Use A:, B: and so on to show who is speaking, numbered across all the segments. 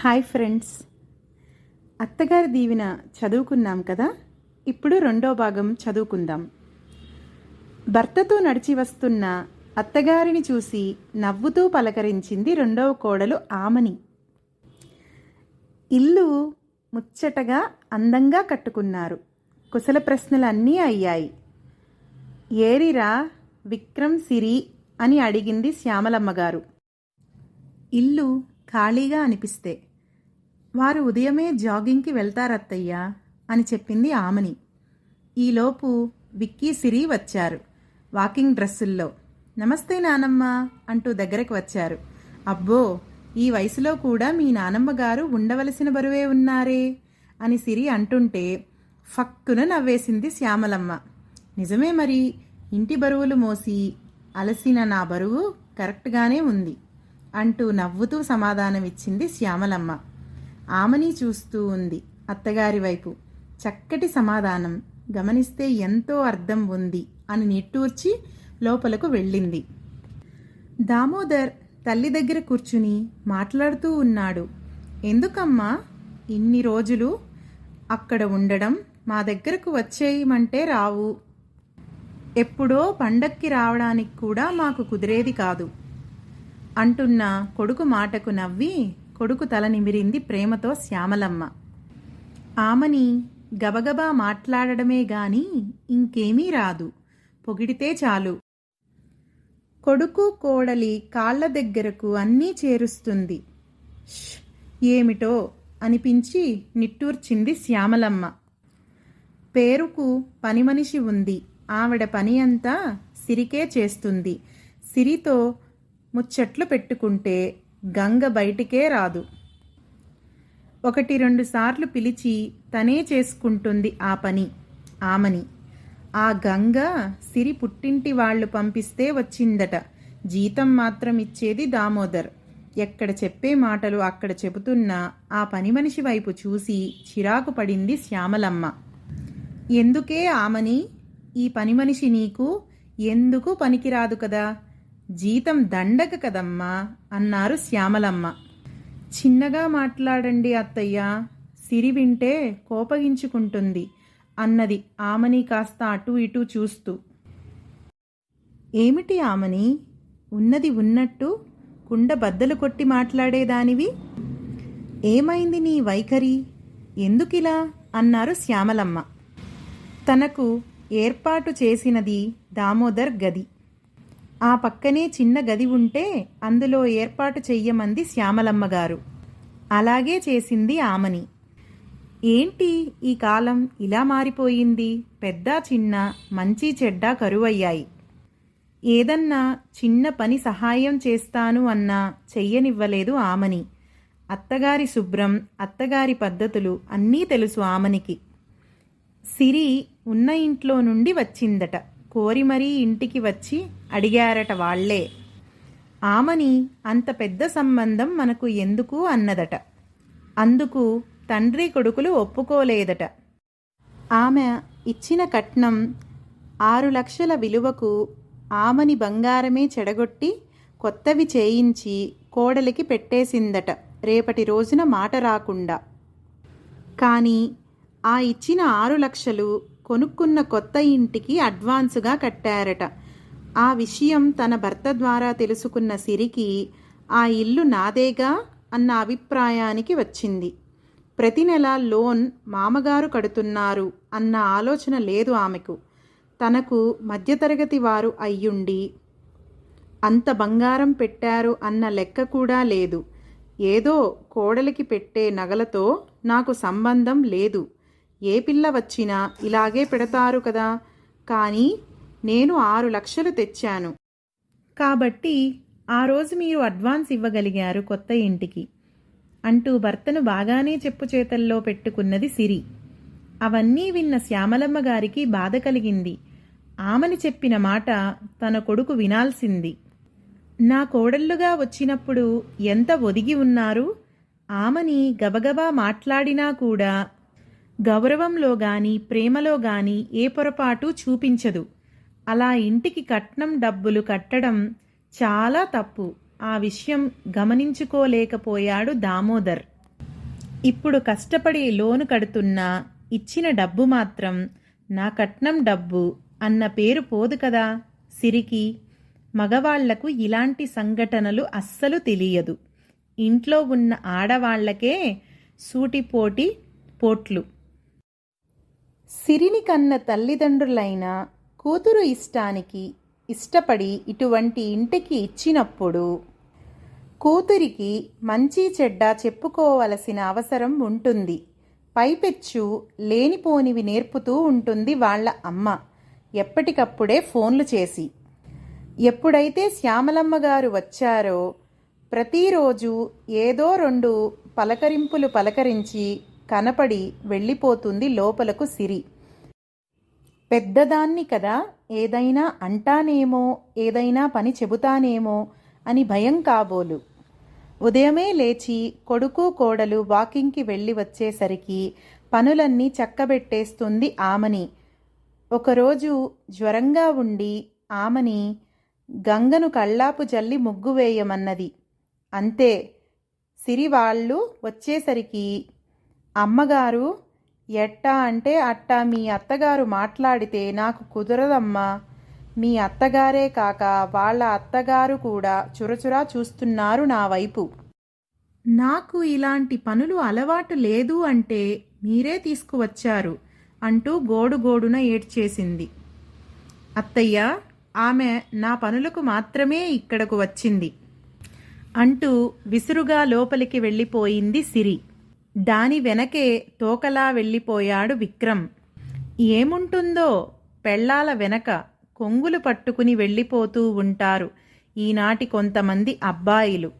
A: Hi friends. అత్తగారి దీవెన చదువుకున్నాం కదా? ఇప్పుడు రెండో భాగం చదువుకుందాం. భర్తతో నడిచి వస్తున్న అత్తగారిని చూసి నవ్వుతూ పలకరించింది రెండవ కోడలు ఆమని. ఇల్లు ముచ్చటగా అందంగా కట్టుకున్నారు. కుశల ప్రశ్నలు అన్నీ అయ్యాయి. ఏరిరా విక్రమ్ సిరి అని అడిగింది శ్యామలమ్మ గారు ఇల్లు ఖాళీగా అనిపిస్తే. వారు ఉదయమే జాగింగ్కి వెళ్తారత్తయ్యా అని చెప్పింది ఆమని. ఈలోపు విక్కీ సిరి వచ్చారు. వాకింగ్ డ్రెస్సుల్లో నమస్తే నానమ్మ అంటూ దగ్గరకు వచ్చారు. అబ్బో ఈ వయసులో కూడా మీ నానమ్మ గారు ఉండవలసిన బరువే ఉన్నారే అని సిరి అంటుంటే ఫక్కున నవ్వేసింది శ్యామలమ్మ. నిజమే మరి ఇంటి బరువులు మోసి అలసిన నా బరువు కరెక్ట్గానే ఉంది అంటూ నవ్వుతూ సమాధానమిచ్చింది శ్యామలమ్మ. ఆమెని చూస్తూ ఉంది అత్తగారి వైపు. చక్కటి సమాధానం. గమనిస్తే ఎంతో అర్థం ఉంది అని నిట్టూర్చి లోపలకు వెళ్ళింది. దామోదర్ తల్లి దగ్గర కూర్చుని మాట్లాడుతూ ఉన్నాడు. ఎందుకమ్మా ఇన్ని రోజులు అక్కడ ఉండడం? మా దగ్గరకు వచ్చేయమంటే రావు. ఎప్పుడో పండక్కి రావడానికి కూడా మాకు కుదిరేది కాదు. అంటున్న కొడుకు మాటకు నవ్వి కొడుకు తల నిమిరింది ప్రేమతో శ్యామలమ్మ. ఆమని గబగబా మాట్లాడడమే గాని ఇంకేమీ రాదు. పొగిడితే చాలు. కొడుకు కోడలి కాళ్ళ దగ్గరకు అన్నీ చేరుస్తుంది. ఏమిటో అనిపించి నిట్టూర్చింది శ్యామలమ్మ. పేరుకు పని మనిషి ఉంది. ఆవిడ పని అంతా సిరికే చేస్తుంది. సిరితో ముచ్చట్లు పెట్టుకుంటే గంగ బయటికే రాదు. ఒకటి రెండు సార్లు పిలిచి తనే చేసుకుంటుంది ఆ పని ఆమని. ఆ గంగ సిరి పుట్టింటి వాళ్ళు పంపిస్తే వచ్చిందట. జీతం మాత్రం ఇచ్చేది దామోదర్. ఎక్కడ చెప్పే మాటలు అక్కడ చెబుతున్నా ఆ పని మనిషి వైపు చూసి చిరాకు పడింది శ్యామలమ్మ. ఎందుకే ఆమని? ఈ పని మనిషి నీకు ఎందుకు పనికిరాదు కదా? జీతం దండగ కదమ్మా అన్నారు శ్యామలమ్మ. చిన్నగా మాట్లాడండి అత్తయ్య సిరి వింటే కోపగించుకుంటుంది అన్నది ఆమని కాస్త అటు ఇటు చూస్తూ. ఏమిటి ఆమని ఉన్నది ఉన్నట్టు కుండ బద్దలు కొట్టి మాట్లాడేదానివి? ఏమైంది నీ వైఖరి? ఎందుకిలా? అన్నారు శ్యామలమ్మ. తనకు ఏర్పాటు చేసినది దామోదర్ గది. ఆ పక్కనే చిన్న గది ఉంటే అందులో ఏర్పాటు చెయ్యమంది శ్యామలమ్మ గారు. అలాగే చేసింది ఆమని. ఏంటి ఈ కాలం ఇలా మారిపోయింది? పెద్ద చిన్న మంచి చెడ్డ కరువయ్యాయి. ఏదన్నా చిన్న పని సహాయం చేస్తాను అన్నా చెయ్యనివ్వలేదు ఆమని. అత్తగారి శుభ్రం అత్తగారి పద్ధతులు అన్నీ తెలుసు ఆమనికి. సిరి ఉన్న ఇంట్లో నుండి వచ్చిందట. కోరి మరీ ఇంటికి వచ్చి అడిగారట వాళ్ళే ఆమని అంత పెద్ద సంబంధం మనకు ఎందుకు అన్నదట. అందుకు తండ్రి కొడుకులు ఒప్పుకోలేదట. ఆమె ఇచ్చిన కట్నం ఆరు లక్షల విలువకు ఆమని బంగారమే చెడగొట్టి కొత్తవి చేయించి కోడలికి పెట్టేసిందట రేపటి రోజున మాట రాకుండా. కానీ ఆ ఇచ్చిన ఆరు లక్షలు కొనుక్కున్న కొత్త ఇంటికి అడ్వాన్సుగా కట్టారట. ఆ విషయం తన భర్త ద్వారా తెలుసుకున్న సిరికి ఆ ఇల్లు నాదేగా? అన్న అభిప్రాయానికి వచ్చింది. ప్రతి నెల లోన్ మామగారు కడుతున్నారు అన్న ఆలోచన లేదు ఆమెకు. తనకు మధ్యతరగతి వారు అయ్యుండి అంత బంగారం పెట్టారు అన్న లెక్క కూడా లేదు. ఏదో కోడలికి పెట్టే నగలతో నాకు సంబంధం లేదు. ఏ పిల్ల వచ్చినా ఇలాగే పెడతారు కదా. కానీ నేను ఆరు లక్షలు తెచ్చాను. కాబట్టి ఆ రోజు మీరు అడ్వాన్స్ ఇవ్వగలిగారు కొత్త ఇంటికి. అంటూ భర్తను బాగానే చెప్పు చేతల్లో పెట్టుకున్నది సిరి. అవన్నీ విన్న శ్యామలమ్మ గారికి బాధ కలిగింది. ఆమెని చెప్పిన మాట తన కొడుకు వినాల్సింది. నా కోడళ్ళుగా వచ్చినప్పుడు ఎంత ఒదిగి ఉన్నారు? ఆమెని గబగబా మాట్లాడినా కూడా గౌరవంలో గాని ప్రేమలో గాని ఏ పొరపాటు చూపించదు. అలా ఇంటికి కట్నం డబ్బులు కట్టడం చాలా తప్పు. ఆ విషయం గమనించుకోలేకపోయాడు దామోదర్. ఇప్పుడు కష్టపడి లోను కడుతున్నా ఇచ్చిన డబ్బు మాత్రం నా కట్నం డబ్బు అన్న పేరు పోదు కదా. సిరికి మగవాళ్ళకు ఇలాంటి సంఘటనలు అస్సలు తెలియదు. ఇంట్లో ఉన్న ఆడవాళ్ళకే సూటిపోటి పోట్లు. సిరిని కన్న తల్లిదండ్రులైన కూతురు ఇష్టానికి ఇష్టపడి ఇటువంటి ఇంటికి ఇచ్చినప్పుడు కూతురికి మంచి చెడ్డ చెప్పుకోవలసిన అవసరం ఉంటుంది. పైపెచ్చు లేనిపోనివి నేర్పుతూ ఉంటుంది వాళ్ళ అమ్మ. ఎప్పటికప్పుడే ఫోన్లు చేసి. ఎప్పుడైతే శ్యామలమ్మ గారు వచ్చారో ప్రతిరోజు ఏదో రెండు పలకరింపులు పలకరించి కనపడి వెళ్ళిపోతుంది లోపలకు సిరి. పెద్దదాన్ని కదా ఏదైనా అంటానేమో ఏదైనా పని చెబుతానేమో అని భయం కాబోలు. ఉదయమే లేచి కొడుకు కోడలు వాకింగ్కి వెళ్ళి వచ్చేసరికి పనులన్నీ చక్కబెట్టేస్తుంది ఆమని. ఒకరోజు జ్వరంగా ఉండి ఆమని గంగను కళ్ళాపు జల్లి ముగ్గు వేయమన్నది. అంతే సిరివాళ్ళు వచ్చేసరికి అమ్మగారు ఎట్టా అంటే అట్టా మీ అత్తగారు మాట్లాడితే నాకు కుదరదమ్మా. మీ అత్తగారే కాక వాళ్ళ అత్తగారు కూడా చురచురా చూస్తున్నారు నా వైపు. నాకు ఇలాంటి పనులు అలవాటు లేదు అంటే మీరే తీసుకువచ్చారు అంటూ గోడుగోడున ఏడ్చేసింది. అత్తయ్య ఆమె నా పనులకు మాత్రమే ఇక్కడకు వచ్చింది అంటూ విసురుగా లోపలికి వెళ్ళిపోయింది సిరి. దాని వెనకే తోకలా వెళ్ళిపోయాడు విక్రమ్. ఏముంటుందో పెళ్ళాల వెనక కొంగులు పట్టుకుని వెళ్ళిపోతూ ఉంటారు ఈనాటి కొంతమంది అబ్బాయిలు.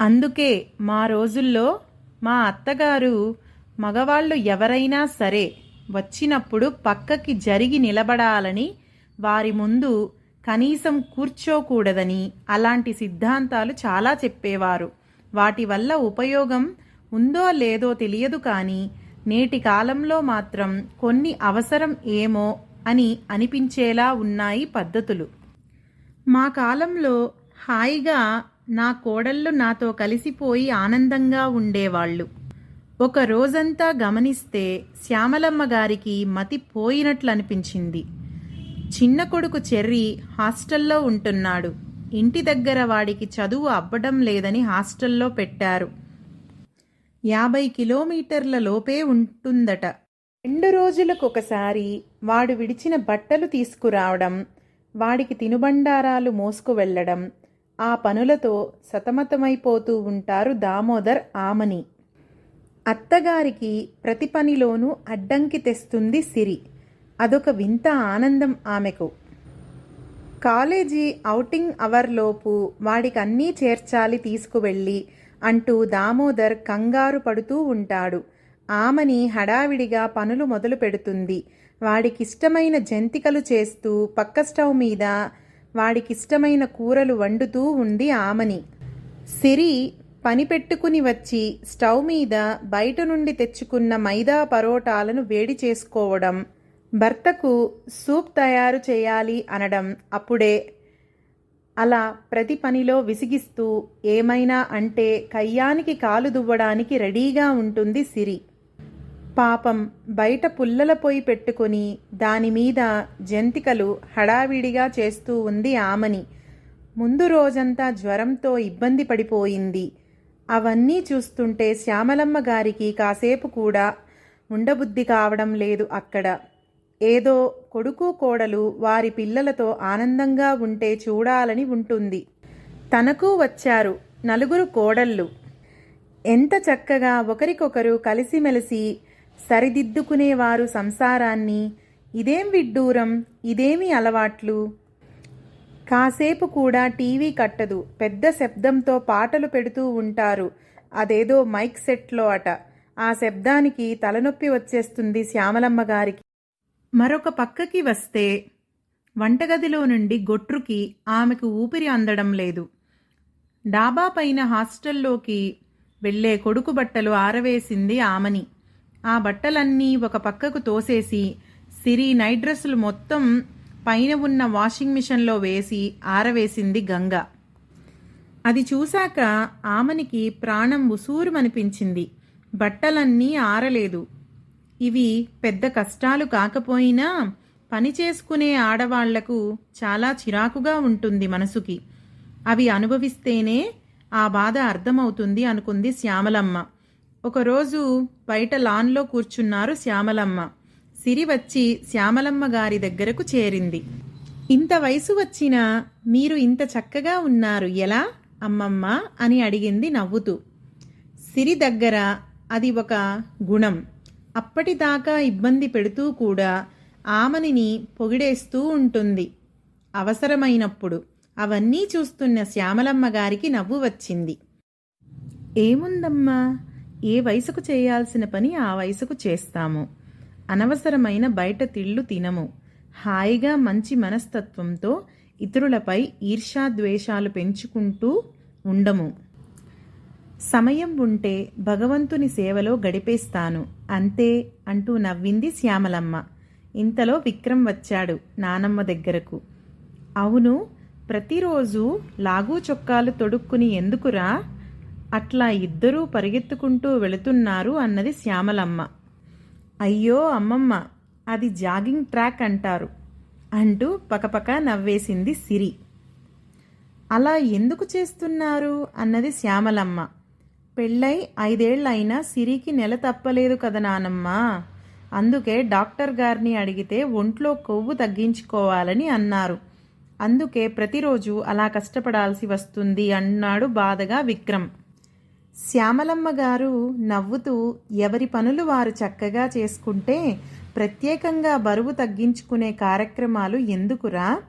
A: అందుకే మా రోజుల్లో మా అత్తగారు మగవాళ్ళు ఎవరైనా సరే వచ్చినప్పుడు పక్కకి జరిగి నిలబడాలని వారి ముందు కనీసం కూర్చోకూడదని అలాంటి సిద్ధాంతాలు చాలా చెప్పేవారు. వాటి వల్ల ఉపయోగం ఉందో లేదో తెలియదు కానీ నేటి కాలంలో మాత్రం కొన్ని అవసరం ఏమో అని అనిపించేలా ఉన్నాయి పద్ధతులు. మా కాలంలో హాయిగా నా కోడళ్ళు నాతో కలిసిపోయి ఆనందంగా ఉండేవాళ్ళు. ఒక రోజంతా గమనిస్తే శ్యామలమ్మ గారికి మతి పోయినట్లు అనిపించింది చిన్న కొడుకు చెర్రి హాస్టల్లో ఉంటున్నాడు. ఇంటి దగ్గర వాడికి చదువు అబ్బడం లేదని హాస్టల్లో పెట్టారు. యాభై కిలోమీటర్ల లోపే ఉంటుందట. రెండు రోజులకొకసారి వాడు విడిచిన బట్టలు తీసుకురావడం వాడికి తినుబండారాలు మోసుకు వెళ్ళడం ఆ పనులతో సతమతమైపోతూ ఉంటారు దామోదర్ ఆమని. అత్తగారికి ప్రతి పనిలోనూ అడ్డంకి తెస్తుంది సిరి. అదొక వింత ఆనందం ఆమెకు. కాలేజీ ఔటింగ్ అవర్లోపు వాడికి అన్నీ చేర్చాలి తీసుకువెళ్ళి అంటూ దామోదర్ కంగారు పడుతూ ఉంటాడు. ఆమని హడావిడిగా పనులు మొదలు పెడుతుంది. వాడికిష్టమైన జంతికలు చేస్తూ పక్క స్టవ్ మీద వాడికిష్టమైన కూరలు వండుతూ ఉంది ఆమని. సిరి పని పెట్టుకుని వచ్చి స్టవ్ మీద బయట నుండి తెచ్చుకున్న మైదా పరోటాలను వేడి చేసుకోవడం భర్తకు సూప్ తయారు చేయాలి అనడం అప్పుడే అలా ప్రతి పనిలో విసిగిస్తూ ఏమైనా అంటే కయ్యానికి కాలు దువ్వడానికి రెడీగా ఉంటుంది సిరి. పాపం బయట పుల్లల పొయ్యి పెట్టుకుని దానిమీద జంతికలు హడావిడిగా చేస్తూ ఉంది ఆమని. ముందు రోజంతా జ్వరంతో ఇబ్బంది పడిపోయింది. అవన్నీ చూస్తుంటే శ్యామలమ్మ గారికి కాసేపు కూడా ఉండబుద్ధి కావడం లేదు అక్కడ. ఏదో కొడుకు కోడలు వారి పిల్లలతో ఆనందంగా ఉంటే చూడాలని ఉంటుంది. తనకు వచ్చారు నలుగురు కోడళ్ళు. ఎంత చక్కగా ఒకరికొకరు కలిసిమెలిసి సరిదిద్దుకునేవారు సంసారాన్ని. ఇదేం విడ్డూరం ఇదేమి అలవాట్లు? కాసేపు కూడా టీవీ కట్టదు. పెద్ద శబ్దంతో పాటలు పెడుతూ ఉంటారు. అదేదో మైక్ సెట్లో అట. ఆ శబ్దానికి తలనొప్పి వచ్చేస్తుంది శ్యామలమ్మ గారికి. మరొక పక్కకి వస్తే వంటగదిలో నుండి గొట్రుకి ఆమెకు ఊపిరి అందడం లేదు. డాబా పైన హాస్టల్లోకి వెళ్ళే కొడుకు బట్టలు ఆరవేసింది ఆమని. ఆ బట్టలన్నీ ఒక పక్కకు తోసేసి సిరి నైట్ డ్రెస్సులు మొత్తం పైన ఉన్న వాషింగ్ మిషన్లో వేసి ఆరవేసింది గంగ. అది చూశాక ఆమనికి ప్రాణం ఉసూరుమనిపించింది. బట్టలన్నీ ఆరలేదు. ఇవి పెద్ద కష్టాలు కాకపోయినా పని చేసుకునే ఆడవాళ్ళకు చాలా చిరాకుగా ఉంటుంది మనసుకి. అవి అనుభవిస్తేనే ఆ బాధ అర్థమవుతుంది అనుకుంది శ్యామలమ్మ. ఒకరోజు బయట లాన్లో కూర్చున్నారు శ్యామలమ్మ. సిరి వచ్చి శ్యామలమ్మ గారి దగ్గరకు చేరింది. ఇంత వయసు వచ్చినా మీరు ఇంత చక్కగా ఉన్నారు ఎలా అమ్మమ్మ? అని అడిగింది నవ్వుతూ. సిరి దగ్గర అది ఒక గుణం. అప్పటిదాకా ఇబ్బంది పెడుతూ కూడా ఆమనిని పొగిడేస్తూ ఉంటుంది. అవసరమైనప్పుడు అవన్నీ చూస్తున్న శ్యామలమ్మ గారికి నవ్వు వచ్చింది. ఏముందమ్మా? ఏ వయసుకు చేయాల్సిన పని ఆ వయసుకు చేస్తాము. అనవసరమైన బయట తిళ్ళు తినము. హాయిగా మంచి మనస్తత్వంతో ఇతరులపై ఈర్ష్యాద్వేషాలు పెంచుకుంటూ ఉండము. సమయం ఉంటే భగవంతుని సేవలో గడిపేస్తాను. అంతే అంటూ నవ్వింది శ్యామలమ్మ. ఇంతలో విక్రమ్ వచ్చాడు నానమ్మ దగ్గరకు. అవును ప్రతిరోజు లాగు చొక్కాలు తొడుక్కుని ఎందుకురా? అట్లా ఇద్దరూ పరిగెత్తుకుంటూ వెళుతున్నారు అన్నది శ్యామలమ్మ. అయ్యో అమ్మమ్మ అది జాగింగ్ ట్రాక్ అంటారు అంటూ పకపక నవ్వేసింది సిరి. అలా ఎందుకు చేస్తున్నారు? అన్నది శ్యామలమ్మ. పెళ్ళై ఐదేళ్ళైనా సిరికి నెల తప్పలేదు కదా నానమ్మ. అందుకే డాక్టర్ గారిని అడిగితే ఒంట్లో కొవ్వు తగ్గించుకోవాలని అన్నారు. అందుకే ప్రతిరోజు అలా కష్టపడాల్సి వస్తుంది అన్నాడు బాధగా విక్రమ్. శ్యామలమ్మ గారు నవ్వుతూ ఎవరి పనులు వారు చక్కగా చేసుకుంటే ప్రత్యేకంగా బరువు తగ్గించుకునే కార్యక్రమాలు ఎందుకురా?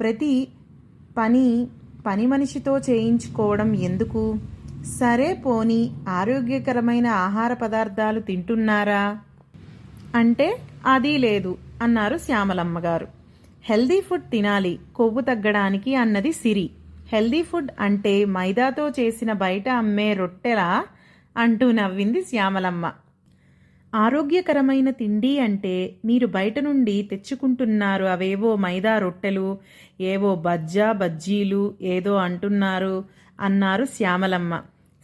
A: ప్రతి పని పని మనిషితో చేయించుకోవడం ఎందుకు? సరే పోని ఆరోగ్యకరమైన ఆహార పదార్థాలు తింటున్నారా? అంటే అది లేదు అన్నారు శ్యామలమ్మ గారు హెల్దీ ఫుడ్ తినాలి కొవ్వు తగ్గడానికి అన్నది సిరి. హెల్దీ ఫుడ్ అంటే మైదాతో చేసిన బయట అమ్మే రొట్టెలా? అంటూ నవ్వింది శ్యామలమ్మ. ఆరోగ్యకరమైన తిండి అంటే మీరు బయట నుండి తెచ్చుకుంటున్నారు అవేవో మైదా రొట్టెలు ఏవో బజ్జా బజ్జీలు ఏదో అంటున్నారు అన్నారు శ్యామలమ్మ.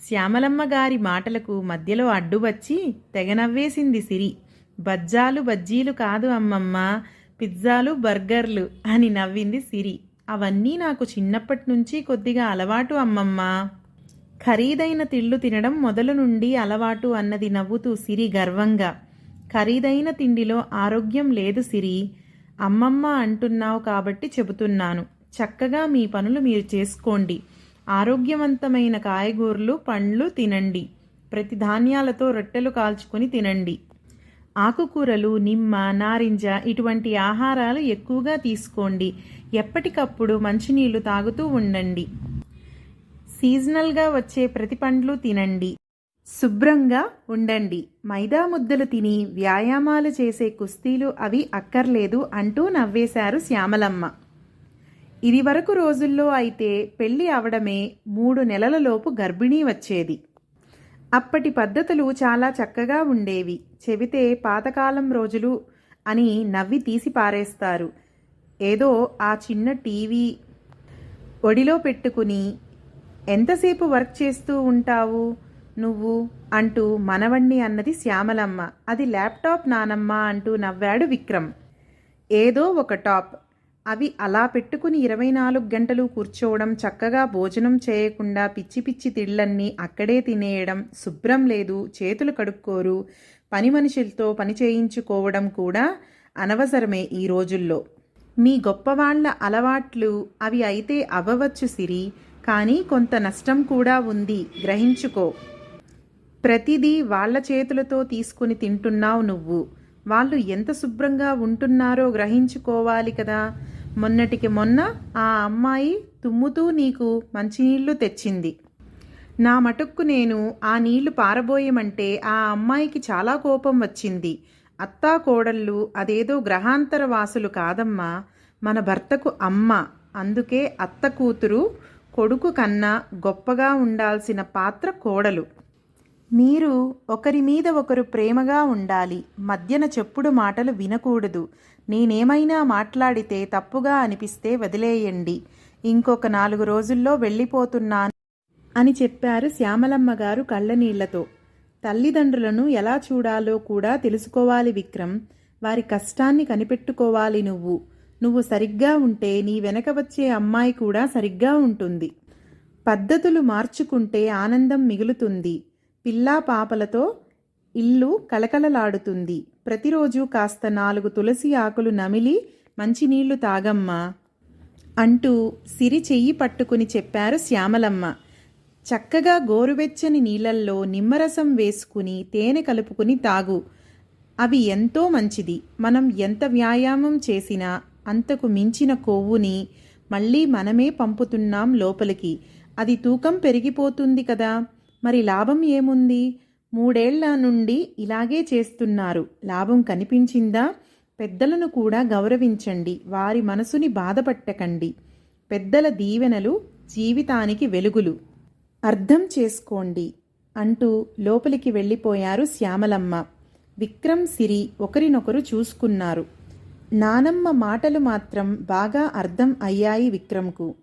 A: శ్యామలమ్మ గారి మాటలకు మధ్యలో అడ్డు వచ్చి తెగ నవ్వేసింది సిరి. బజ్జాలు బజ్జీలు కాదు అమ్మమ్మ పిజ్జాలు బర్గర్లు అని నవ్వింది సిరి. అవన్నీ నాకు చిన్నప్పటి నుంచి కొద్దిగా అలవాటు అమ్మమ్మ. ఖరీదైన తిళ్ళు తినడం మొదలు నుండి అలవాటు అన్నది నవ్వుతూ సిరి గర్వంగా. ఖరీదైన తిండిలో ఆరోగ్యం లేదు సిరి. అమ్మమ్మ అంటున్నావు కాబట్టి చెబుతున్నాను. చక్కగా మీ పనులు మీరు చేసుకోండి. ఆరోగ్యవంతమైన కాయగూరలు పండ్లు తినండి. ప్రతి ధాన్యాలతో రొట్టెలు కాల్చుకొని తినండి. ఆకుకూరలు నిమ్మ నారింజ ఇటువంటి ఆహారాలు ఎక్కువగా తీసుకోండి. ఎప్పటికప్పుడు మంచినీళ్ళు తాగుతూ ఉండండి. సీజనల్గా వచ్చే ప్రతి పండ్లు తినండి. శుభ్రంగా ఉండండి. మైదా ముద్దలు తిని వ్యాయామాలు చేసే కుస్తీలు అవి అక్కర్లేదు అంటూ నవ్వేశారు శ్యామలమ్మ. ఇది వరకు రోజుల్లో అయితే పెళ్ళి అవడమే మూడు నెలలలోపు గర్భిణీ వచ్చేది. అప్పటి పద్ధతులు చాలా చక్కగా ఉండేవి. చెబితే పాతకాలం రోజులు అని నవ్వి తీసి పారేస్తారు. ఏదో ఆ చిన్న టీవీ ఒడిలో పెట్టుకుని ఎంతసేపు వర్క్ చేస్తూ ఉంటావు నువ్వు అంటూ మనవణ్ణి అన్నది శ్యామలమ్మ. అది ల్యాప్టాప్ నానమ్మ అంటూ నవ్వాడు విక్రమ్. ఏదో ఒక టాప్. అవి అలా పెట్టుకుని ఇరవై నాలుగు గంటలు కూర్చోవడం చక్కగా భోజనం చేయకుండా పిచ్చి పిచ్చి తిళ్ళన్నీ అక్కడే తినేయడం శుభ్రం లేదు చేతులు కడుక్కోరు పని మనుషులతో పని చేయించుకోవడం కూడా అనవసరమే ఈ రోజుల్లో. మీ గొప్పవాళ్ళ అలవాట్లు అవి అయితే అవ్వవచ్చు సిరి కానీ కొంత నష్టం కూడా ఉంది గ్రహించుకో. ప్రతిదీ వాళ్ళ చేతులతో తీసుకుని తింటున్నావు నువ్వు. వాళ్ళు ఎంత శుభ్రంగా ఉంటున్నారో గ్రహించుకోవాలి కదా. మొన్నటికి మొన్న ఆ అమ్మాయి తుమ్ముతూ నీకు మంచినీళ్ళు తెచ్చింది. నా మటుక్కు నేను ఆ నీళ్ళు పారబోయమంటే ఆ అమ్మాయికి చాలా కోపం వచ్చింది. అత్తా కోడళ్ళు అదేదో గ్రహాంతర వాసులు కాదమ్మా మన భర్తకు అమ్మ. అందుకే అత్త కూతురు కొడుకు కన్నా గొప్పగా ఉండాల్సిన పాత్ర కోడలు. మీరు ఒకరి మీద ఒకరు ప్రేమగా ఉండాలి. మధ్యన చెప్పుడు మాటలు వినకూడదు. నేనేమైనా మాట్లాడితే తప్పుగా అనిపిస్తే వదిలేయండి. ఇంకొక నాలుగు రోజుల్లో వెళ్ళిపోతున్నాను అని చెప్పారు శ్యామలమ్మ గారు కళ్ళనీళ్ళతో. తల్లిదండ్రులను ఎలా చూడాలో కూడా తెలుసుకోవాలి విక్రమ్. వారి కష్టాన్ని కనిపెట్టుకోవాలి నువ్వు. నువ్వు సరిగ్గా ఉంటే నీ వెనక వచ్చే అమ్మాయి కూడా సరిగ్గా ఉంటుంది. పద్ధతులు మార్చుకుంటే ఆనందం మిగులుతుంది. పిల్లా పాపలతో ఇల్లు కలకలలాడుతుంది ప్రతిరోజు కాస్త నాలుగు తులసి ఆకులు నమిలి మంచినీళ్ళు తాగమ్మా అంటూ సిరి చెయ్యి పట్టుకుని చెప్పారు శ్యామలమ్మ. చక్కగా గోరువెచ్చని నీళ్ళల్లో నిమ్మరసం వేసుకుని తేనె కలుపుకుని తాగు. అవి ఎంతో మంచిది. మనం ఎంత వ్యాయామం చేసినా అంతకు మించిన కొవ్వుని మళ్ళీ మనమే పంపుతున్నాం లోపలికి. అది తూకం పెరిగిపోతుంది కదా. మరి లాభం ఏముంది? మూడేళ్ళ నుండి ఇలాగే చేస్తున్నారు. లాభం కనిపించిందా? పెద్దలను కూడా గౌరవించండి. వారి మనసుని బాధపట్టకండి. పెద్దల దీవెనలు జీవితానికి వెలుగులు. అర్థం చేసుకోండి. అంటూ లోపలికి వెళ్ళిపోయారు శ్యామలమ్మ. విక్రమ్ సిరి ఒకరినొకరు చూసుకున్నారు. నానమ్మ మాటలు మాత్రం బాగా అర్థం అయ్యాయి విక్రమ్కు.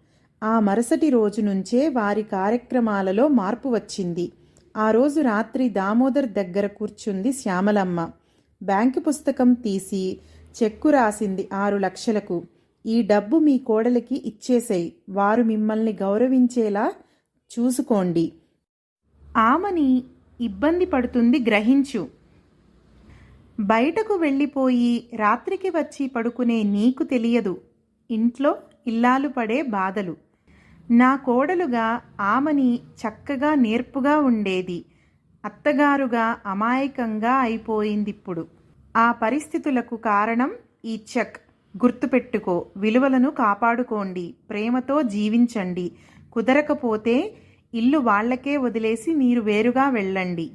A: ఆ మరుసటి రోజు నుంచే వారి కార్యక్రమాలలో మార్పు వచ్చింది. ఆ రోజు రాత్రి దామోదర్ దగ్గర కూర్చుంది శ్యామలమ్మ. బ్యాంకు పుస్తకం తీసి చెక్కు రాసింది ఆరు లక్షలకు. ఈ డబ్బు మీ కోడలికి ఇచ్చేసేయి వారు మిమ్మల్ని గౌరవించేలా చూసుకోండి. ఆమని ఇబ్బంది పడుతుంది గ్రహించు. బయటకు వెళ్ళిపోయి రాత్రికి వచ్చి పడుకునే నీకు తెలియదు. ఇంట్లో ఇల్లాలు పడే బాధలు. నా కోడలుగా ఆమని చక్కగా నేర్పుగా ఉండేది. అత్తగారుగా అమాయకంగా అయిపోయిందిప్పుడు. ఆ పరిస్థితులకు కారణం ఈ చెక్. గుర్తుపెట్టుకో విలువలను కాపాడుకోండి. ప్రేమతో జీవించండి. కుదరకపోతే ఇల్లు వాళ్ళకే వదిలేసి మీరు వేరుగా వెళ్ళండి.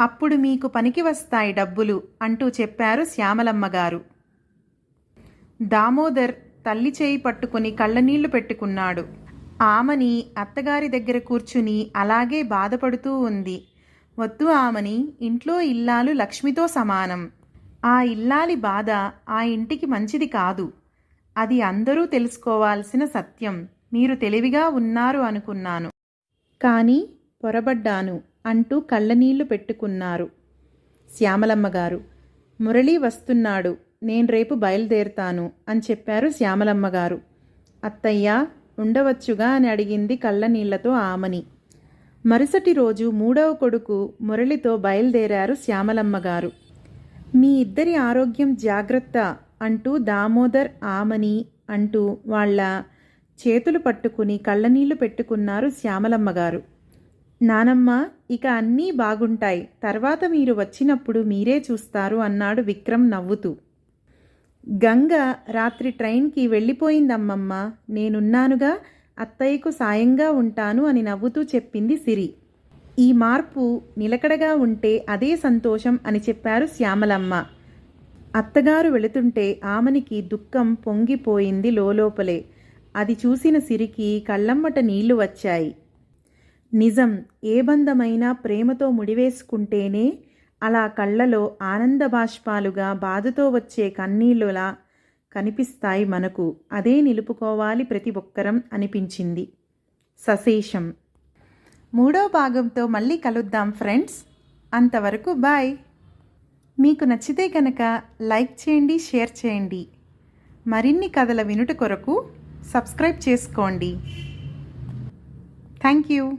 A: అప్పుడు మీకు పనికి వస్తాయి డబ్బులు అంటూ చెప్పారు శ్యామలమ్మ గారు. దామోదర్ తల్లి చేయి పట్టుకుని కళ్ళనీళ్ళు పెట్టుకున్నాడు. ఆమని అత్తగారి దగ్గర కూర్చుని అలాగే బాధపడుతూ ఉంది. వద్దు ఆమని ఇంట్లో ఇల్లాలు లక్ష్మితో సమానం. ఆ ఇల్లాలి బాధ ఆ ఇంటికి మంచిది కాదు. అది అందరూ తెలుసుకోవాల్సిన సత్యం. మీరు తెలివిగా ఉన్నారు అనుకున్నాను. కానీ పొరబడ్డాను అంటూ కళ్ళనీళ్ళు పెట్టుకున్నారు. శ్యామలమ్మగారు మురళీ మురళి వస్తున్నాడు. నేను రేపు బయలుదేరుతాను అని చెప్పారు శ్యామలమ్మగారు అత్తయ్య ఉండవచ్చుగా అని అడిగింది కళ్ళనీళ్ళతో ఆమని. మరుసటి రోజు మూడవ కొడుకు మురళితో బయలుదేరారు శ్యామలమ్మ గారు మీ ఇద్దరి ఆరోగ్యం జాగ్రత్త అంటూ దామోదర్ ఆమని అంటూ వాళ్ళ చేతులు పట్టుకుని కళ్ళనీళ్ళు పెట్టుకున్నారు శ్యామలమ్మ గారు నానమ్మ ఇక అన్నీ బాగుంటాయి. తర్వాత మీరు వచ్చినప్పుడు మీరే చూస్తారు అన్నాడు విక్రమ్ నవ్వుతూ. గంగ రాత్రి ట్రైన్కి వెళ్ళిపోయిందమ్మమ్మ. నేనున్నానుగా అత్తయ్యకు సాయంగా ఉంటాను అని నవ్వుతూ చెప్పింది సిరి. ఈ మార్పు నిలకడగా ఉంటే అదే సంతోషం అని చెప్పారు శ్యామలమ్మ. అత్తగారు వెళుతుంటే ఆమెనికి దుఃఖం పొంగిపోయింది లోలోపలే. అది చూసిన సిరికి కళ్ళమ్మట నీళ్ళు వచ్చాయి. నిజం ఏ బంధమైనా ప్రేమతో ముడివేసుకుంటేనే అలా కళ్ళలో ఆనంద బాష్పాలుగా బాధతో వచ్చే కన్నీళ్ళులా కనిపిస్తాయి మనకు. అదే నిలుపుకోవాలి ప్రతి ఒక్కరం అనిపించింది. సశేషం. మూడో భాగంతో మళ్ళీ కలుద్దాం ఫ్రెండ్స్. అంతవరకు బాయ్. మీకు నచ్చితే కనుక లైక్ చేయండి షేర్ చేయండి. మరిన్ని కథల వినుట కొరకు సబ్స్క్రైబ్ చేసుకోండి. Thank you.